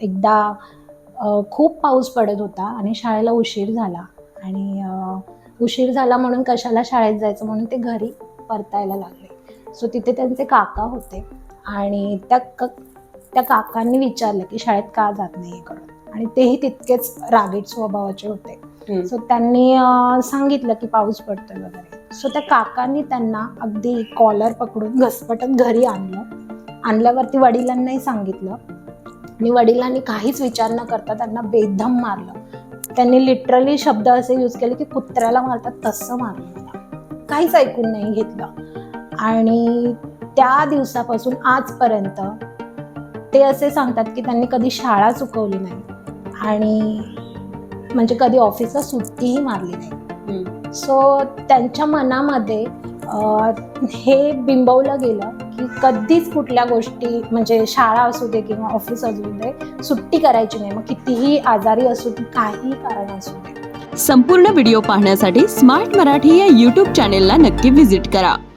एकदा खूप पाऊस पडत होता आणि शाळेला उशीर झाला. आणि उशीर झाला म्हणून कशाला शाळेत जायचं म्हणून ते घरी परतायला लागले. सो तिथे त्यांचे काका होते. आणि त्या क त्या काकांनी विचारलं की शाळेत का जात नाही करून आणि तेही तितकेच रागीट स्वभावाचे होते. सो त्यांनी सांगितलं की पाऊस पडतोय वगैरे. सो त्या काकांनी त्यांना अगदी कॉलर पकडून घसपटत घरी आणलं. आणल्यावरती वडिलांनाही सांगितलं. आणि वडिलांनी काहीच विचार न करता त्यांना बेदम मारलं. त्यांनी लिटरली शब्द असे यूज केले की कुत्र्याला मारतात तसं मारलं. मला काहीच ऐकून नाही घेतलं. आणि त्या दिवसापासून आजपर्यंत ते असे सांगतात की त्यांनी कधी शाळा चुकवली नाही. आणि म्हणजे कधी ऑफिसला सुट्टीही मारली नाही. सो त्यांच्या मनामध्ये हे बिंबवलं गेलं की कधीच कुठल्या गोष्टी म्हणजे शाळा असू दे किंवा ऑफिस असू दे सुट्टी करायची नाही. मग कितीही आजारी असू दे काहीही कारण असू दे. संपूर्ण व्हिडिओ पाहण्यासाठी स्मार्ट मराठी या यूट्यूब चॅनेलला नक्की व्हिजिट करा.